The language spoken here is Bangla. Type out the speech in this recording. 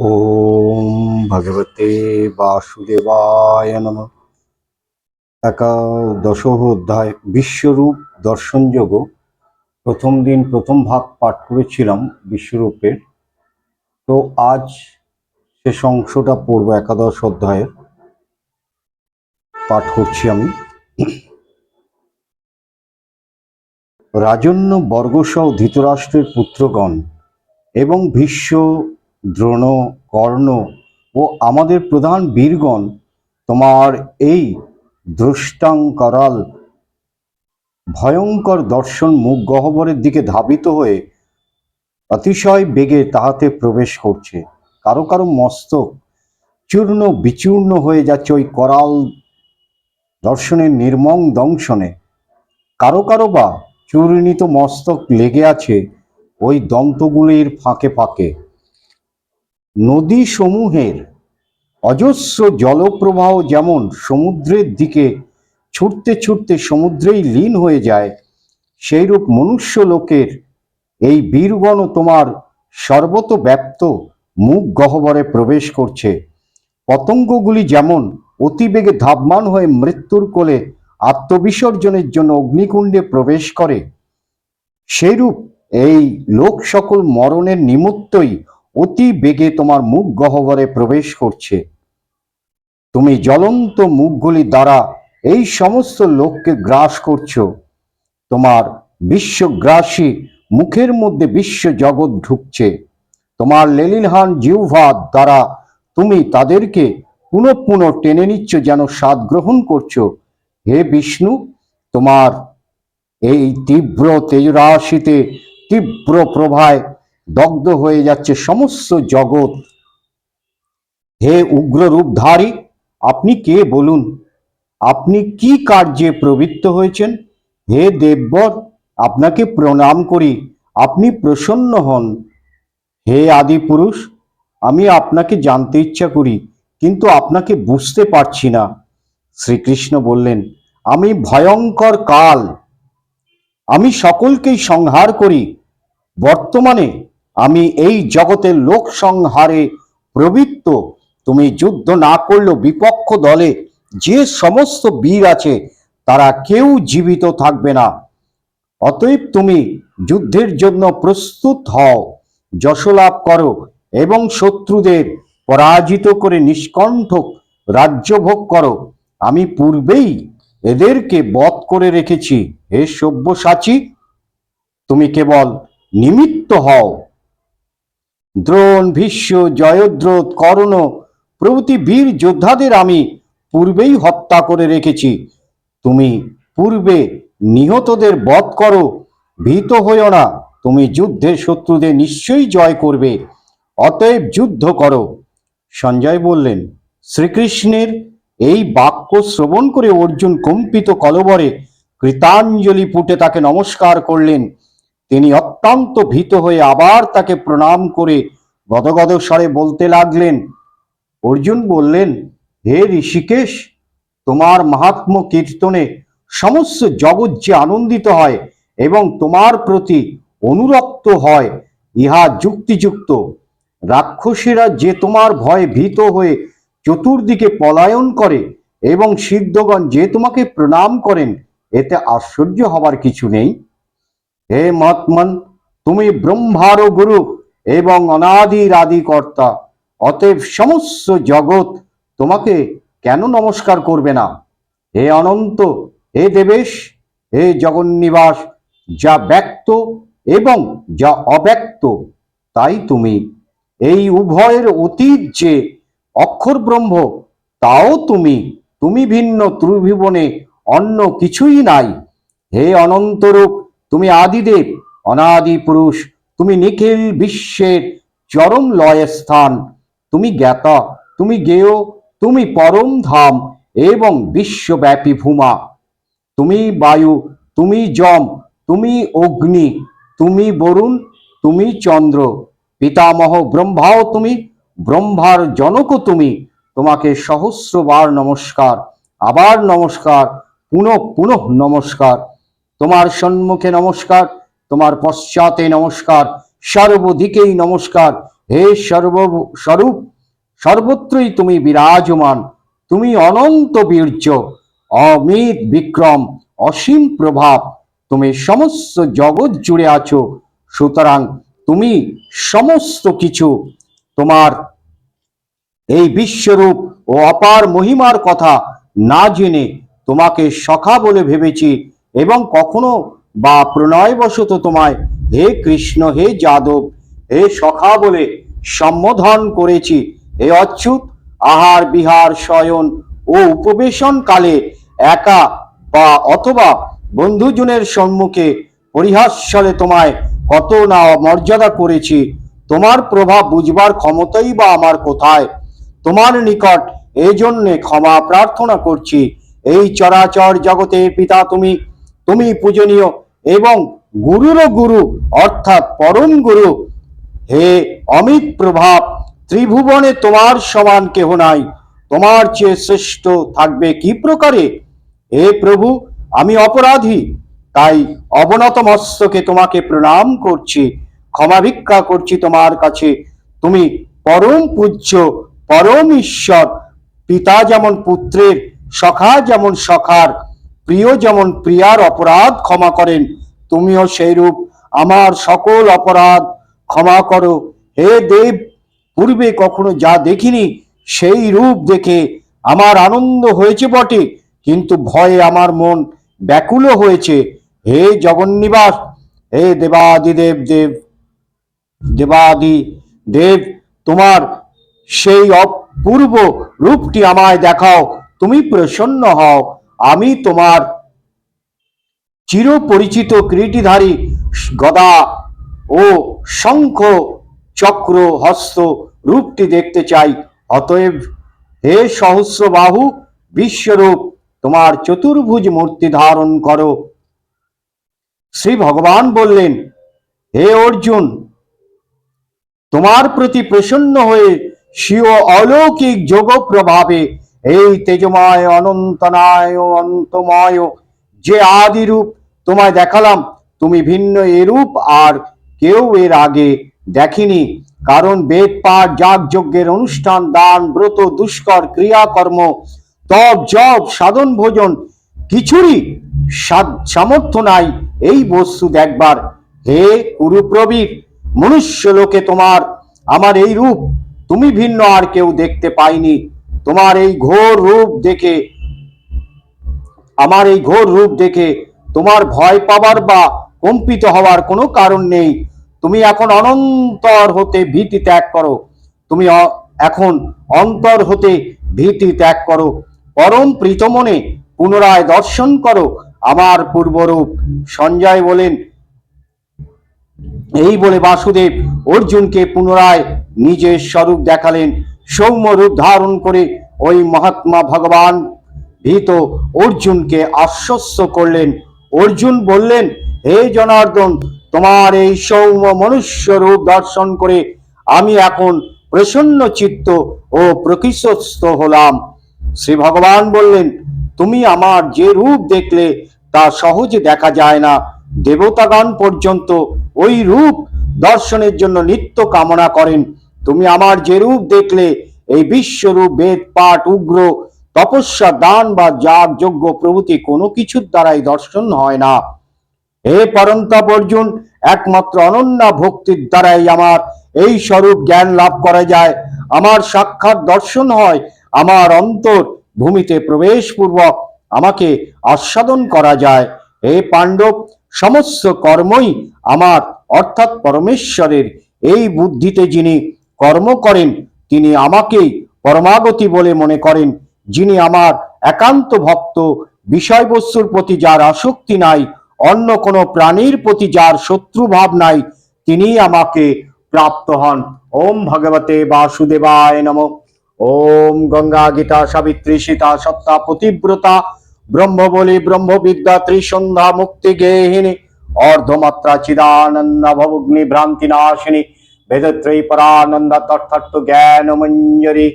ওম ভগবতে বাসুদেবায় নম একাদশ অধ্যায় বিশ্বরূপ দর্শনযোগ প্রথম দিন প্রথম ভাগ পাঠ করেছিলাম বিশ্বরূপের। তো আজ শেষ অংশটা পড়ব একাদশ অধ্যায়ের। পাঠ করছি আমি। রাজন্য বর্গসহ ধৃতরাষ্ট্রের পুত্রগণ এবং ভীষ্ম দ্রোণ, কর্ণ ও আমাদের প্রধান বীরগণ তোমার এই দৃষ্টাঙ্করাল ভয়ঙ্কর দর্শন মুখ গহ্বরের দিকে ধাবিত হয়ে অতিশয় বেগে তাহাতে প্রবেশ করছে। কারও কারও মস্তক চূর্ণ বিচূর্ণ হয়ে যাচ্ছে ওই করাল দর্শনের নির্মম দংশনে। কারও কারও বা চূর্ণিত মস্তক লেগে আছে ওই দন্তগুলির ফাঁকে ফাঁকে। নদী সমূহের অজস্র জলপ্রবাহ যেমন সমুদ্রের দিকে ছুটতে ছুটতে সমুদ্রেই লীন হয়ে যায়, সেইরূপ মনুষ্য লোকের এই বীরগণ তোমার সর্বত ব্যাপ্ত মুখ গহ্বরে প্রবেশ করছে। পতঙ্গগুলি যেমন অতিবেগে ধাবমান হয়ে মৃত্যুর কোলে আত্মবিসর্জনের জন্য অগ্নিকুণ্ডে প্রবেশ করে, সেইরূপ এই লোক সকল মরণের নিমিত্তই অতি বেগে তোমার মুখ গহ্বরে প্রবেশ করছে। তুমি জ্বলন্ত মুখগুলি দ্বারা এই সমস্ত লোককে গ্রাস করছ। তোমার বিশ্বগ্রাসী মুখের মধ্যে বিশ্ব জগৎ ঢুকছে। তোমার লেলিনহান জিহ্বার দ্বারা তুমি তাদেরকে পুনঃ পুনঃ টেনে নিচ্ছ যেন স্বাদ গ্রহণ করছ। হে বিষ্ণু, তোমার এই তীব্র তেজরাশিতে তীব্র প্রভায় দগ্ধ হয়ে যাচ্ছে সমস্ত জগৎ। হে উগ্র রূপধারী আপনি কে বলুন? আপনি কি কার্যে প্রবৃত্ত হয়েছেন? হে দেববর, আপনাকে প্রণাম করি, আপনি প্রসন্ন হন। হে আদি পুরুষ আমি আপনাকে জানতে ইচ্ছা করি, কিন্তু আপনাকে বুঝতে পারছি না। শ্রীকৃষ্ণ বললেন, আমি ভয়ঙ্কর কাল। আমি সকলকেই সংহার করি। বর্তমানে আমি এই জগতের লোক সংহারে প্রবৃত্ত। তুমি যুদ্ধ না করলেও বিপক্ষ দলে যে সমস্ত বীর আছে, তারা কেউ জীবিত থাকবে না। অতএব তুমি যুদ্ধের জন্য প্রস্তুত হও, যশলাভ করো এবং শত্রুদের পরাজিত করে নিষ্কণ্ঠক রাজ্যভোগ করো। আমি পূর্বেই এদেরকে বধ করে রেখেছি। হে সব্যসাচী, তুমি কেবল নিমিত্ত হও। দ্রোণ, ভীষ্ম জয়দ্রথ কর্ণ, প্রভৃতি বীর যোদ্ধাদের আমি পূর্বেই হত্যা করে রেখেছি। তুমি পূর্বে নিহতদের বধ করো, ভীত হইও না। তুমি যুদ্ধের শত্রুদের নিশ্চয়ই জয় করবে, অতএব যুদ্ধ করো। সঞ্জয় বললেন, শ্রীকৃষ্ণের এই বাক্য শ্রবণ করে অর্জুন কম্পিত কলবরে কৃতাঞ্জলি পুটে তাকে নমস্কার করলেন। তিনি অত্যন্ত ভীত হয়ে আবার তাকে প্রণাম করে গদগদ স্বরে বলতে লাগলেন, অর্জুন বললেন, হে ঋষিকেশ, তোমার মাহাত্ম কীর্তনে সমস্ত জগৎ যে আনন্দিত হয় এবং তোমার প্রতি অনুরক্ত হয়, ইহা যুক্তিযুক্ত। রাক্ষসীরা যে তোমার ভয়ে ভীত হয়ে চতুর্দিকে পলায়ন করে এবং সিদ্ধগণ যে তোমাকে প্রণাম করেন, এতে আশ্চর্য হবার কিছু নেই? হে মহাত্মন, তুমি ব্রহ্মারও গুরু এবং অনাদির আদি কর্তা অতএব সমস্ত জগৎ তোমাকে কেন নমস্কার করবে না? হে অনন্ত, হে দেবেশ, হে জগন্নিবাস, যা ব্যক্ত এবং যা অব্যক্ত, তাই তুমি। এই উভয়ের অতীত যে অক্ষর ব্রহ্ম, তাও তুমি। তুমি ভিন্ন ত্রিভুবনে অন্য কিছুই নাই। হে অনন্তরূপ তুমি আদিদেব, অনাদি পুরুষ, তুমি নিখিল বিশ্বের চরম লয় স্থান, তুমি জ্ঞাতা, তুমি জ্ঞেয় তুমি পরম ধাম এবং বিশ্বব্যাপী ভূমা। তুমি বায়ু, তুমি যম তুমি অগ্নি, তুমি বরুণ, তুমি চন্দ্র। পিতামহ ব্রহ্মাও তুমি, ব্রহ্মার জনকও তুমি। তোমাকে সহস্রবার নমস্কার, আবার নমস্কার, পুনঃ পুনঃ নমস্কার। তোমার সম্মুখে নমস্কার, তোমার পশ্চাতে নমস্কার, সর্বদিকেই নমস্কার। হে সর্ব, স্বরূপ, সর্বত্রই তুমি বিরাজমান, তুমি অনন্ত বীর্য, অমিত বিক্রম, অসীম প্রভাব, তুমি সমস্ত জগৎ জুড়ে আছো, সুতরাং তুমি সমস্ত কিছু। তোমার এই বিশ্বরূপ ও অপার মহিমার কথা না জেনে তোমাকে সখা বলে ভেবেছি এবং কখনো বা প্রণয়বশত তোমায় হে কৃষ্ণ, হে যাদব, হে সখা বলে সম্বোধন করেছি। হে অচ্যুত আহার বিহার শয়ন ও উপবেশন কালে একা বা অথবা বন্ধুজনের সম্মুখে পরিহাস্যলে তোমায় কত না মর্যাদা করেছি। তোমার প্রভাব বুঝবার ক্ষমতাই বা আমার কোথায়? তোমার নিকট এই জন্যে ক্ষমা প্রার্থনা করছি। এই চরাচর জগতে পিতা তুমি তুমি পূজনীয় এবং গুরুরও গুরু, অর্থাৎ পরম গুরু। হে অমিত প্রভাব, ত্রিভুবনে তোমার সমান কেহ নাই। তোমার চেয়ে শ্রেষ্ঠ থাকবে কি প্রকারে? হে প্রভু, আমি অপরাধী, তাই অবনত মস্তকে তোমাকে প্রণাম করছি, ক্ষমা ভিক্ষা করছি তোমার কাছে। তুমি পরম পূজ্য, পরম ঈশ্বর, পিতা যেমন পুত্রের, সখা যেমন সখার প্রিয় যেমন প্রিয়ার অপরাধ ক্ষমা করেন, তুমিও সেই রূপ আমার সকল অপরাধ ক্ষমা করো। হে দেব, পূর্বে কখনো যা দেখিনি সেই রূপ দেখে আমার আনন্দ হয়েছে বটে, কিন্তু ভয়ে আমার মন ব্যাকুল হয়েছে। হে জগন্নিবাস, হে দেবাদিদেব দেব, দেবাদি দেব, তোমার সেই অপূর্ব রূপটি আমায় দেখাও, তুমি প্রসন্ন হও। আমি তোমার চিরপরিচিত কিরীটিধারী গদা ও শঙ্খ চক্র হস্ত রূপটি দেখতে চাই। অতএব হে সহস্র বাহু বিশ্বরূপ, তোমার চতুর্ভুজ মূর্তি ধারণ করো। শ্রী ভগবান বললেন, হে অর্জুন, তোমার প্রতি প্রসন্ন হয়ে স্বীয় অলৌকিক যোগ প্রভাবে এই তেজময় অনন্তনায় অন্তময় যে আদি রূপ তোমায় দেখালাম, তুমি ভিন্ন এরূপ আর কেউ এর আগে দেখেনি। কারণ বেদ পাঠ, যাগ যজ্ঞের অনুষ্ঠান, দান, ব্রত, দুষ্কর, ক্রিয়াকর্ম, তপ, জপ, সাধন, ভোজন, কিছুরই সামর্থ্য নাই এই বস্তু দেখবার। হে কুরুপ্রবীর মনুষ্য লোকে তোমার, আমার এই রূপ তুমি ভিন্ন আর কেউ দেখতে পাইনি। তোমার এই ঘোর রূপ দেখে, আমার এই ঘোর রূপ দেখে তোমার ভয় পাবার বা কম্পিত হওয়ার কোনো কারণ নেই। তুমি এখন অনন্তর হতে ভীতি ত্যাগ করো। তুমি এখন অন্তর হতে ভীতি ত্যাগ করো। পরম প্রীতমনে পুনরায় দর্শন করো আমার পূর্বরূপ। সঞ্জয় বলেন, এই বলে বাসুদেব অর্জুনকে পুনরায় নিজের স্বরূপ দেখালেন। সৌম্য রূপ ধারণ করে ওই মহাত্মা ভগবান ভীত অর্জুনকে আশ্বস্ত করলেন। অর্জুন বললেন, হে জনার্দন, তোমার এই সৌম্য মনুষ্য রূপ দর্শন করে আমি এখন প্রসন্ন চিত্ত ও প্রকৃতস্থ হলাম। শ্রী ভগবান বললেন, তুমি আমার যে রূপ দেখলে তা সহজে দেখা যায় না। দেবতাগণ পর্যন্ত ওই রূপ দর্শনের জন্য নিত্য কামনা করেন। তুমি আমার যে রূপ দেখলে, এই বিশ্বরূপ, বেদ, পাঠ, উগ্র, তপস্যা, দান বা যাগ, যজ্ঞ প্রভৃতি কোনো কিছুর দ্বারাই দর্শন হয় না। হে পরন্তাপ অর্জুন একমাত্র অনন্যা ভক্তির দ্বারাই আমার এই স্বরূপ জ্ঞান লাভ করা যায়। আমার সাক্ষাৎ দর্শন হয়, আমার অন্তর ভূমিতে প্রবেশ পূর্বক আমাকে আস্বাদন করা যায়। হে পাণ্ডব, সমস্ত কর্মই আমার, অর্থাৎ পরমেশ্বরের, এই বুদ্ধিতে যিনি কর্ম করেন, তিনি আমাকেই পরমাগতি বলে মনে করেন, যিনি আমার একান্ত ভক্ত, বিষয়বস্তুর প্রতি যার আসক্তি নাই, অন্য কোনো প্রাণীর প্রতি যার শত্রু ভাব নাই তিনি আমাকে প্রাপ্ত হন। ওম ভগবতে বাসুদেবায় নম। ওম গঙ্গা গীতা সাবিত্রী সীতা সত্তা পতিব্রতা, ব্রহ্মবলী ব্রহ্মবিদ্যা ত্রিসন্ধ্যা মুক্তি গেহিনী, অর্ধমাত্রা চিদানন্দ ভবগ্নি ভ্রান্তি নাশিনী বেদত্রয়ী পরানন্দ তত্ত্ব জ্ঞান মঞ্জরি